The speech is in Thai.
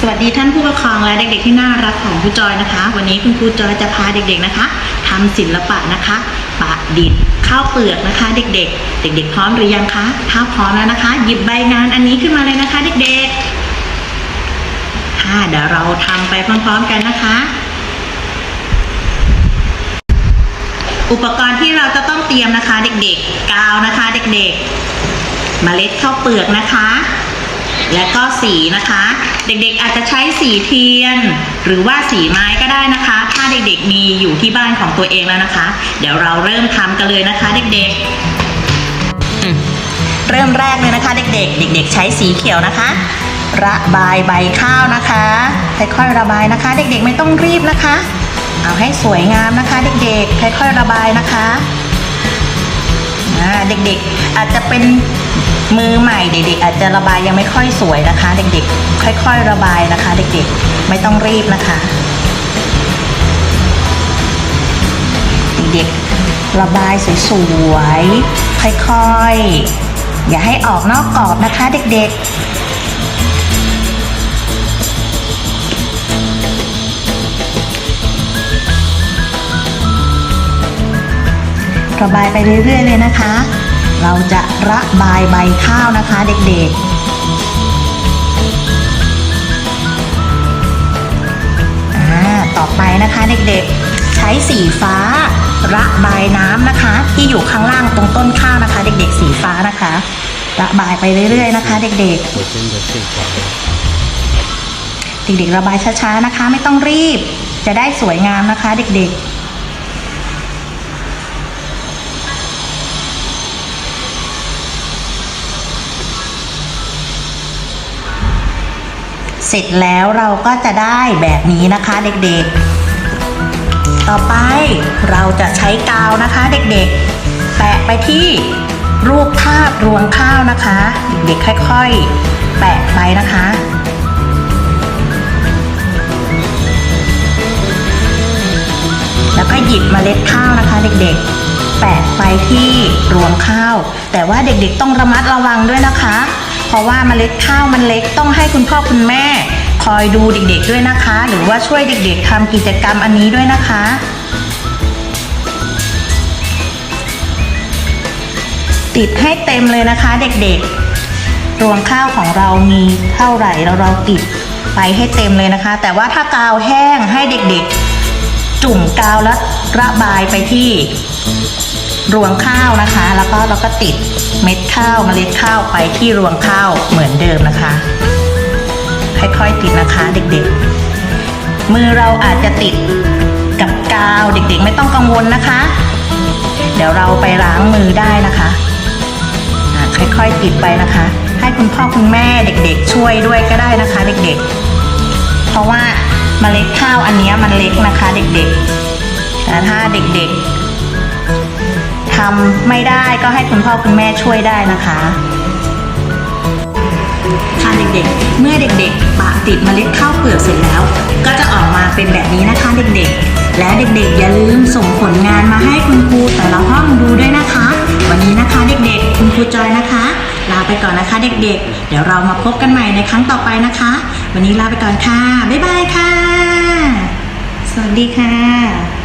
สวัสดีท่านผู้ปกครองและเด็กๆที่น่ารักของครูจอยนะคะ วันนี้คุณครูจอยจะพาเด็กๆนะคะทำศิลปะนะคะประดิษฐ์ข้าวเปลือกนะคะ เด็กๆ เด็ก ๆ พร้อมหรือยังคะถ้าพร้อมแล้วนะคะ หยิบใบงานอันนี้ขึ้นมาเลยนะคะ เด็กๆค่ะเดี๋ยวเราทำไปพร้อมๆกันนะคะ อุปกรณ์ที่เราจะต้องเตรียมนะคะ เด็กๆกาวนะคะ เด็กๆเมล็ดข้าวเปลือกนะคะ และก็สีนะคะ เด็กๆอาจจะใช้สีเทียน หรือว่าสีไม้ก็ได้นะคะ ถ้าเด็กๆมีอยู่ที่บ้านของตัวเองแล้วนะคะ เดี๋ยวเราเริ่มทำกันเลยนะคะเด็กๆ เริ่มแรกเลยนะคะ เด็กๆ เด็ก ๆ ใช้สีเขียวนะคะ ระบายใบข้าวนะคะค่อยๆระบายนะคะ เด็กๆไม่ต้องรีบนะคะ เอาให้สวยงามนะคะ เด็กๆค่อยๆระบายนะคะ อ่าเด็กๆอาจจะเป็นมือใหม่เด็กๆอาจจะระบายยังไม่ค่อยสวยนะคะ เด็กๆ ค่อยๆ ระบายนะคะ เด็กๆ ไม่ต้องรีบนะคะ เด็กๆ ระบายสวยๆค่อยๆ อย่าให้ออกนอกกรอบนะคะ เด็กๆ ระบายไปเรื่อยๆเลยนะคะ เราจะระบายใบข้าวนะคะเด็กๆ่อไปนะคะเด็กๆ ใช้สีฟ้า ระบายน้ำนะคะ ที่อยู่ข้างล่างตรงต้นข้าวนะคะ เด็กๆ สีฟ้านะคะ ระบายไปเรื่อย ๆ นะคะ เด็กๆเด็กๆระบายช้าๆนะคะ ไม่ต้องรีบ จะได้สวยงามนะคะ เด็กๆ เสร็จแล้วเราก็จะได้แบบนี้นะคะเด็กๆ ต่อไปเราจะใช้กาวนะคะเด็กๆ แปะไปที่รูปภาพรวงข้าวนะคะ เด็กๆค่อยๆ แปะไปนะคะแล้วก็หยิบเมล็ดข้าวนะคะ เด็กๆ แปะไปที่รวงข้าว แต่ว่าเด็กๆต้องระมัดระวังด้วยนะคะ เพราะว่าเมล็ดข้าวมันเล็กต้องให้คุณพ่อคุณแม่ คอยดูเด็กๆด้วยนะคะ หรือว่าช่วยเด็กๆทำกิจกรรมอันนี้ด้วยนะคะติดให้เต็มเลยนะคะเด็กๆ รวงข้าวของเรามีเท่าไหร่แล้วเราติดไปให้เต็มเลยนะคะ แต่ว่าถ้ากาวแห้งให้เด็กๆ จุ่มกาวแล้วระบายไปที่ รวงข้าวนะคะ แล้วก็เราก็ติดเม็ดข้าวเมล็ดข้าวไปที่รวงข้าวเหมือนเดิมนะคะ ค่อยๆติดนะคะเด็กๆ มือเราอาจจะติดกับกาวเด็กๆ ไม่ต้องกังวลนะคะ เดี๋ยวเราไปล้างมือได้นะคะค่อยๆติดไปนะคะ ให้คุณพ่อคุณแม่เด็กๆ ช่วยด้วยก็ได้นะคะ เด็กๆ เพราะว่าเมล็ดข้าวอันนี้มันเล็กนะคะ เด็กๆแต่ถ้าเด็กๆ ทำไม่ได้ก็ให้คุณพ่อคุณแม่ช่วยได้นะคะค่ะเด็กๆ เมื่อเด็กๆ ปะติดเมล็ดข้าวเปลือกเสร็จแล้ว ก็จะออกมาเป็นแบบนี้นะคะเด็กๆ และเด็กๆ อย่าลืมส่งผลงานมาให้คุณครูแต่ละห้องดูด้วยนะคะ วันนี้นะคะเด็กๆ คุณครูจอยนะคะ ลาไปก่อนนะคะเด็กๆ เดี๋ยวเรามาพบกันใหม่ในครั้งต่อไปนะคะ วันนี้ลาไปก่อนค่ะ บ๊ายบายค่ะ สวัสดีค่ะ